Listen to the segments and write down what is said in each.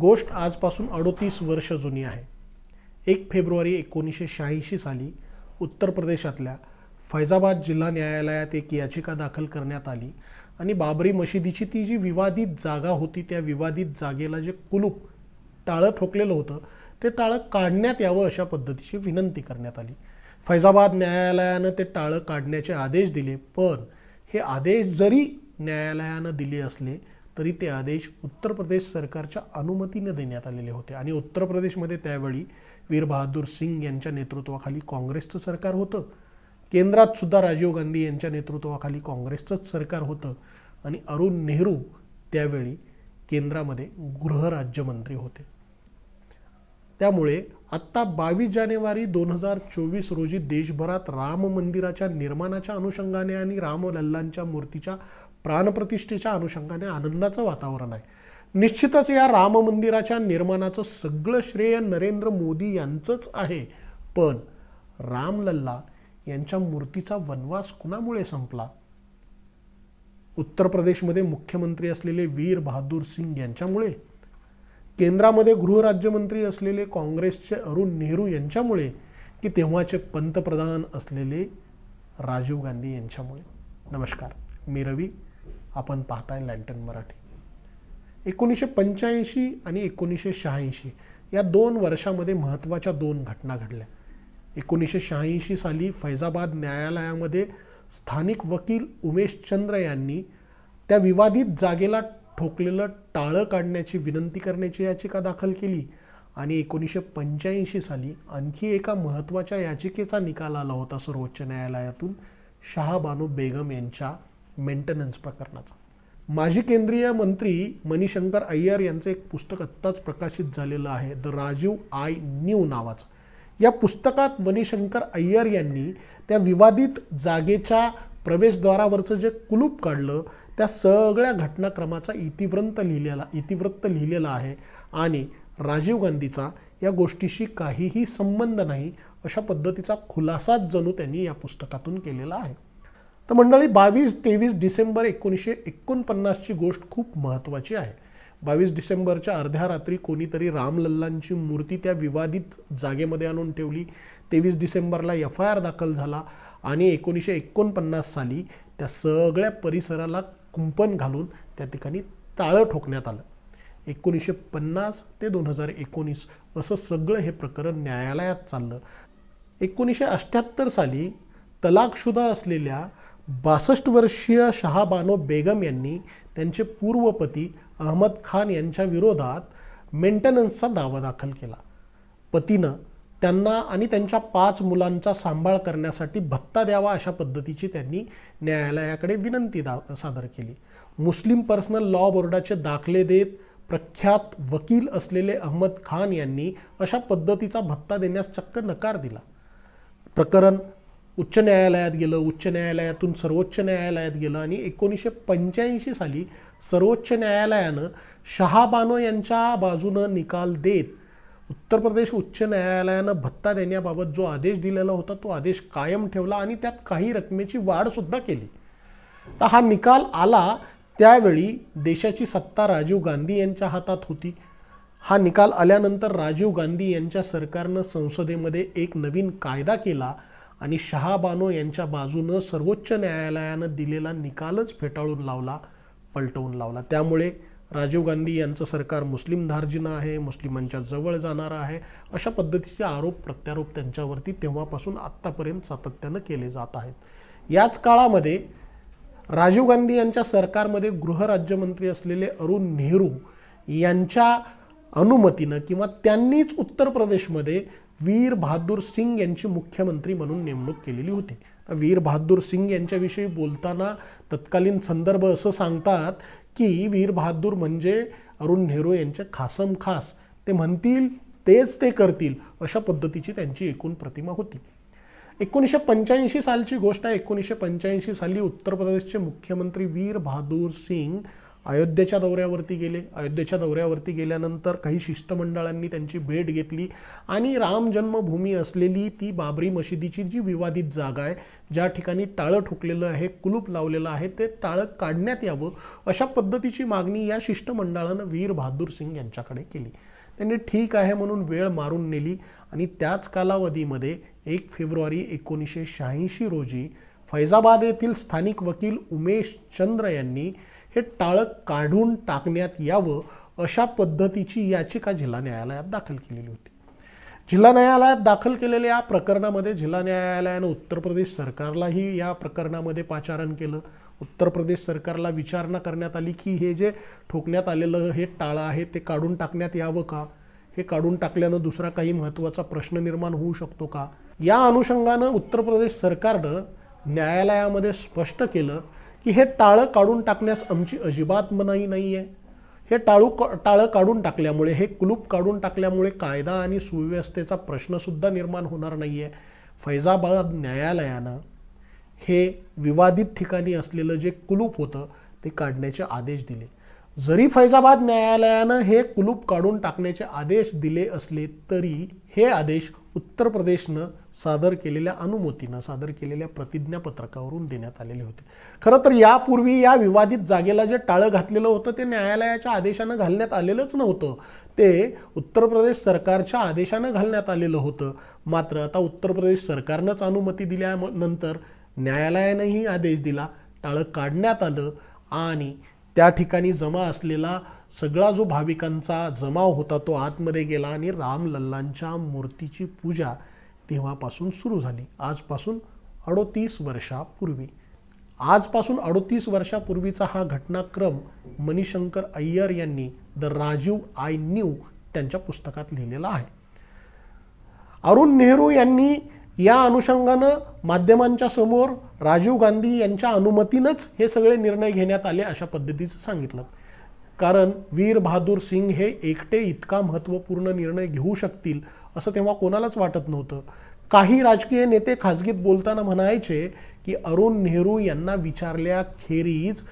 गोष्ट आजपासून अडोतीस वर्ष जुनी आहे. एक फेब्रुवारी एकोणीसशे शहाऐंशी साली उत्तर प्रदेशातल्या फैजाबाद जिल्हा न्यायालयात एक याचिका दाखल करण्यात आली आणि बाबरी मशिदीची ती जी विवादित जागा होती त्या विवादित जागेला जे कुलूप टाळं ठोकलेलं होतं ते टाळं काढण्यात यावं अशा पद्धतीची विनंती करण्यात आली. फैजाबाद न्यायालयानं ते टाळं काढण्याचे आदेश दिले पण हे आदेश जरी न्यायालयानं दिले असले तरी ते आदेश उत्तर प्रदेश सरकारच्या अनुमतीने देण्यात आलेले होते. आणि उत्तर प्रदेशमध्ये त्यावेळी वीर बहादूर सिंग यांच्या नेतृत्वाखाली काँग्रेसचं सरकार होतं. केंद्रात सुद्धा राजीव गांधी यांच्या नेतृत्वाखाली काँग्रेसचंच सरकार होतं. आणि अरुण नेहरू त्यावेळी केंद्रामध्ये गृहराज्यमंत्री होते. त्यामुळे आत्ता बावीस जानेवारी दोन हजार चोवीस रोजी देशभरात राम मंदिराच्या निर्माणाच्या अनुषंगाने आणि रामलल्लांच्या मूर्तीच्या प्राणप्रतिष्ठेच्या अनुषंगाने आनंदाचं वातावरण आहे. निश्चितच या राम मंदिराच्या निर्माणाचं सगळं श्रेय नरेंद्र मोदी यांचंच आहे. पण रामलल्ला यांच्या मूर्तीचा वनवास कुणामुळे संपला? उत्तर प्रदेशमध्ये मुख्यमंत्री असलेले वीर बहादूर सिंग यांच्यामुळे? केंद्रामध्ये गृहराज्यमंत्री असलेले काँग्रेसचे अरुण नेहरू यांच्यामुळे? की तेव्हाचे पंतप्रधान असलेले राजीव गांधी यांच्यामुळे? नमस्कार मी रवी. आपण पाहताय लँटन मराठी. एकोणीसशे पंच्याऐंशी आणि एकोणीसशे शहाऐंशी या दोन वर्षामध्ये महत्त्वाच्या दोन घटना घडल्या. एकोणीसशे शहाऐंशी साली फैजाबाद न्यायालयामध्ये स्थानिक वकील उमेश चंद्र यांनी त्या विवादित जागेला ठोकलेलं टाळं काढण्याची विनंती करण्याची याचिका दाखल केली आणि एकोणीसशे पंच्याऐंशी साली आणखी एका महत्त्वाच्या याचिकेचा निकाल आला होता सर्वोच्च न्यायालयातून शहाबानू बेगम यांच्या मेंटेनन्स प्रकरणाचा. माजी केंद्रीय मंत्री मणिशंकर अय्यर यांचं एक पुस्तक आत्ताच प्रकाशित झालेलं आहे द राजीव आय न्यू नावाचं. या पुस्तकात मणिशंकर अय्यर यांनी त्या विवादित जागेच्या प्रवेशद्वारावरचं जे कुलूप काढलं त्या सगळ्या घटनाक्रमाचा इतिवृत्त लिहिलेला इतिवृत्त लिहिलेला आहे आणि राजीव गांधीचा या गोष्टीशी काहीही संबंध नाही अशा पद्धतीचा खुलासाच जणू त्यांनी या पुस्तकातून केलेला आहे. तर मंडळी बावीस तेवीस डिसेंबर एकोणीसशे एकोणपन्नासची गोष्ट खूप महत्त्वाची आहे. बावीस डिसेंबरच्या अर्ध्या रात्री कोणीतरी रामलल्लांची मूर्ती त्या विवादित जागेमध्ये आणून ठेवली. तेवीस डिसेंबरला एफ आय आर दाखल झाला आणि एकोणीसशे एकोणपन्नास साली त्या सगळ्या परिसराला कुंपण घालून त्या ठिकाणी ताळं ठोकण्यात आलं. एकोणीसशे पन्नास ते दोन हजार एकोणीस असं सगळं हे प्रकरण न्यायालयात चाललं. एकोणीसशे अठ्ठ्याहत्तर साली तलाकशुदा असलेल्या बासष्ट वर्षीय शहाबानो बेगम यांनी त्यांचे पूर्वपती अहमद खान यांच्या विरोधात मेंटेनन्सचा दावा दाखल केला. पतीनं त्यांना आणि त्यांच्या पाच मुलांचा सांभाळ करण्यासाठी भत्ता द्यावा अशा पद्धतीची त्यांनी न्यायालयाकडे विनंती दा सादर केली. मुस्लिम पर्सनल लॉ बोर्डाचे दाखले देत प्रख्यात वकील असलेले अहमद खान यांनी अशा पद्धतीचा भत्ता देण्यास चक्क नकार दिला. प्रकरण उच्च न्यायालयात गेलं उच्च न्यायालयातून सर्वोच्च न्यायालयात गेलं आणि एकोणीसशे पंच्याऐंशी साली सर्वोच्च न्यायालयानं शहाबानो यांच्या बाजूनं निकाल देत उत्तर प्रदेश उच्च न्यायालयानं भत्ता देण्याबाबत जो आदेश दिलेला होता तो आदेश कायम ठेवला आणि त्यात काही रकमेची वाढसुद्धा केली. तर हा निकाल आला त्यावेळी देशाची सत्ता राजीव गांधी यांच्या हातात होती. हा निकाल आल्यानंतर राजीव गांधी यांच्या सरकारनं संसदेमध्ये एक नवीन कायदा केला. आणि शहाबानो यांच्या बाजूनं सर्वोच्च न्यायालयानं दिलेला निकालच फेटाळून लावला पलटवून लावला. त्यामुळे राजीव गांधी यांचं सरकार मुस्लिम धार्जिनं आहे मुस्लिमांच्या जवळ जाणारं आहे अशा पद्धतीचे आरोप प्रत्यारोप त्यांच्यावरती तेव्हापासून आत्तापर्यंत सातत्यानं केले जात आहेत. याच काळामध्ये राजीव गांधी यांच्या सरकारमध्ये गृहराज्यमंत्री असलेले अरुण नेहरू यांच्या अनुमतीनं किंवा त्यांनीच उत्तर प्रदेशमध्ये वीर बहादूर सिंग यांची मुख्यमंत्री म्हणून नेमणूक केलेली होती. वीर बहादूर सिंग यांच्याविषयी बोलताना तत्कालीन संदर्भ असं सांगतात की वीर बहादूर म्हणजे अरुण नेहरू यांचे खासम खास. ते म्हणतील तेच ते करतील अशा पद्धतीची त्यांची एकूण प्रतिमा होती. एकोणीसशे पंच्याऐंशी सालची गोष्ट आहे. एकोणीसशे पंच्याऐंशी साली उत्तर प्रदेशचे मुख्यमंत्री वीर बहादूर सिंग अयोध्येच्या दौऱ्यावरती गेले. अयोध्येच्या दौऱ्यावरती गेल्यानंतर काही शिष्टमंडळांनी त्यांची भेट घेतली आणि राम जन्मभूमी असलेली ती बाबरी मशिदीची जी विवादित जागा आहे ज्या ठिकाणी टाळं ठोकलेलं आहे कुलूप लावलेलं आहे ते टाळं काढण्यात यावं अशा पद्धतीची मागणी या शिष्टमंडळानं वीर बहादूर सिंग यांच्याकडे केली. त्यांनी ठीक आहे म्हणून वेळ मारून नेली आणि त्याच कालावधीमध्ये एक फेब्रुवारी एकोणीसशे शहाऐंशी रोजी फैजाबाद येथील स्थानिक वकील उमेश चंद्र यांनी हे टाळं काढून टाकण्यात यावं अशा पद्धतीची याचिका जिल्हा न्यायालयात दाखल केलेली होती. जिल्हा न्यायालयात दाखल केलेल्या या प्रकरणामध्ये जिल्हा न्यायालयानं उत्तर प्रदेश सरकारलाही या प्रकरणामध्ये पाचारण केलं. उत्तर प्रदेश सरकारला विचारणा करण्यात आली की हे जे ठोकण्यात आलेलं हे टाळं आहे ते काढून टाकण्यात यावं का? हे काढून टाकल्यानं दुसरा काही महत्त्वाचा प्रश्न निर्माण होऊ शकतो का? या अनुषंगानं उत्तर प्रदेश सरकारनं न्यायालयामध्ये स्पष्ट केलं की हे टाळं काढून टाकण्यास आमची अजिबात मनाई नाही आहे हे टाळू टाळं काढून टाकल्यामुळे हे कुलूप काढून टाकल्यामुळे कायदा आणि सुव्यवस्थेचा प्रश्नसुद्धा निर्माण होणार नाही आहे फैजाबाद न्यायालयानं हे विवादित ठिकाणी असलेलं जे कुलूप होतं ते काढण्याचे आदेश दिले. जरी फैजाबाद न्यायालयानं हे कुलूप काढून टाकण्याचे आदेश दिले असले तरी हे आदेश उत्तर प्रदेशनं सादर केलेल्या अनुमतीनं सादर केलेल्या प्रतिज्ञापत्रकावरून देण्यात आलेले होते. खरं तर यापूर्वी या विवादित जागेला जे टाळं घातलेलं होतं ते न्यायालयाच्या आदेशानं घालण्यात आलेलंच नव्हतं. ते उत्तर प्रदेश सरकारच्या आदेशानं घालण्यात आलेलं होतं. मात्र आता उत्तर प्रदेश सरकारनंच अनुमती दिल्यानंतर न्यायालयानंही आदेश दिला टाळं काढण्यात आलं आणि त्या ठिकाणी जमा असलेला सगळा जो भाविकांचा जमाव होता तो आतमध्ये गेला आणि रामलल्लांच्या मूर्तीची पूजा तेव्हापासून सुरू झाली. आजपासून अडोतीस वर्षापूर्वी. आजपासून अडोतीस वर्षापूर्वीचा हा घटनाक्रम मणिशंकर अय्यर यांनी द राजीव आय न्यू त्यांच्या पुस्तकात लिहिलेला आहे. अरुण नेहरू यांनी या अनुषंगानं माध्यमांच्या समोर राजीव गांधी यांच्या अनुमतीनंच हे सगळे निर्णय घेण्यात आले अशा पद्धतीचं सांगितलं. कारण वीर बहादूर सिंग हे एकटे इतका महत्त्वपूर्ण निर्णय घेऊ शकतील असं तेव्हा कोणालाच वाटत नव्हतं. काही राजकीय नेते खाजगीत बोलताना म्हणायचे की अरुण नेहरू यांना विचारल्याखेरीज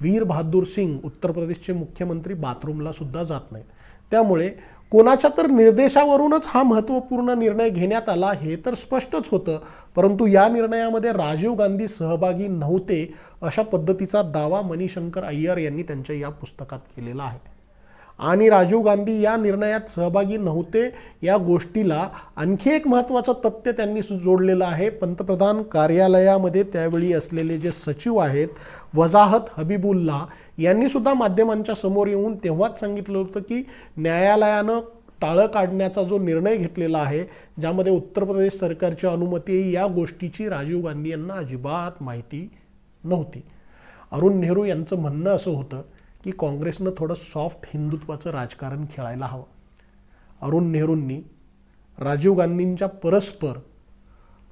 वीर बहादूर सिंग उत्तर प्रदेशचे मुख्यमंत्री बाथरूमला सुद्धा जात नाही त्यामुळे कोणाच्या तर निर्देशावरूनच हा महत्त्वपूर्ण निर्णय घेण्यात आला हे तर स्पष्टच होतं. परंतु या निर्णयामध्ये राजीव गांधी सहभागी नव्हते अशा पद्धतीचा दावा मणिशंकर अय्यर यांनी त्यांच्या या पुस्तकात केलेला आहे. आणि राजीव गांधी या निर्णयात सहभागी नव्हते या गोष्टीला आणखी एक महत्त्वाचं तथ्य त्यांनी जोडलेलं आहे. पंतप्रधान कार्यालयामध्ये त्यावेळी असलेले जे सचिव आहेत वजाहत हबीबुल्ला यांनीसुद्धा माध्यमांच्या समोर येऊन तेव्हाच सांगितलं होतं की न्यायालयानं टाळं काढण्याचा जो निर्णय घेतलेला आहे ज्यामध्ये उत्तर प्रदेश सरकारची अनुमती या गोष्टीची राजीव गांधी यांना अजिबात माहिती नव्हती. अरुण नेहरू यांचं म्हणणं असं होतं की काँग्रेसनं थोडं सॉफ्ट हिंदुत्वाचं राजकारण खेळायला हवं. अरुण नेहरूंनी राजीव गांधींच्या परस्पर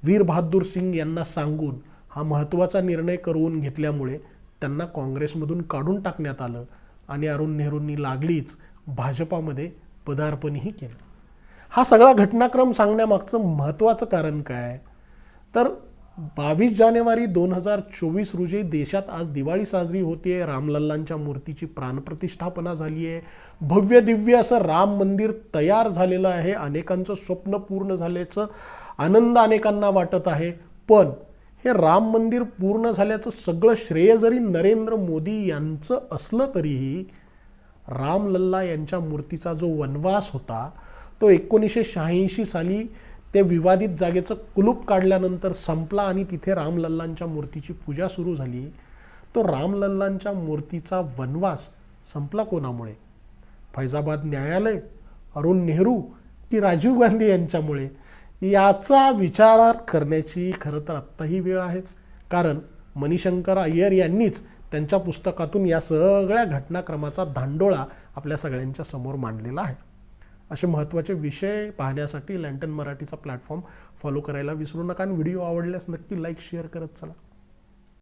वीरबहादूर सिंग यांना सांगून हा महत्त्वाचा निर्णय करून घेतल्यामुळे त्यांना काँग्रेसमधून काढून टाकण्यात आलं आणि अरुण नेहरूंनी लागलीच भाजपामध्ये पदार्पणही केलं. हा सगळा घटनाक्रम सांगण्यामागचं महत्त्वाचं कारण काय? तर बावीस जानेवारी दोन हजार चोवीस रोजी देशात आज दिवाळी साजरी होते रामलल्लांच्या मूर्तीची प्राणप्रतिष्ठापना झाली आहे भव्य दिव्य असं राम मंदिर तयार झालेलं आहे. अनेकांचं स्वप्न पूर्ण झाल्याचं आनंद अनेकांना वाटत आहे. पण हे राम मंदिर पूर्ण झाल्याचं सगळं श्रेय जरी नरेंद्र मोदी यांचं असलं तरीही रामलल्ला यांच्या मूर्तीचा जो वनवास होता तो एकोणीसशे शहाऐंशी साली ते विवादित जागेचं कुलूप काढल्यानंतर संपला आणि तिथे रामलल्लांच्या मूर्तीची पूजा सुरू झाली. तो रामलल्लांच्या मूर्तीचा वनवास संपला कोणामुळे? फैजाबाद न्यायालय? अरुण नेहरू की राजीव गांधी यांच्यामुळे? याचा विचार करण्याची खरं तर आत्ताही वेळ आहेच. कारण मणिशंकर अय्यर यांनीच त्यांच्या पुस्तकातून या सगळ्या घटनाक्रमाचा धांडोळा आपल्या सगळ्यांच्या समोर मांडलेला आहे. असे महत्त्वाचे विषय पाहण्यासाठी लँटन मराठीचा प्लॅटफॉर्म फॉलो करायला विसरू नका आणि व्हिडिओ आवडल्यास नक्की लाईक शेअर करत चला.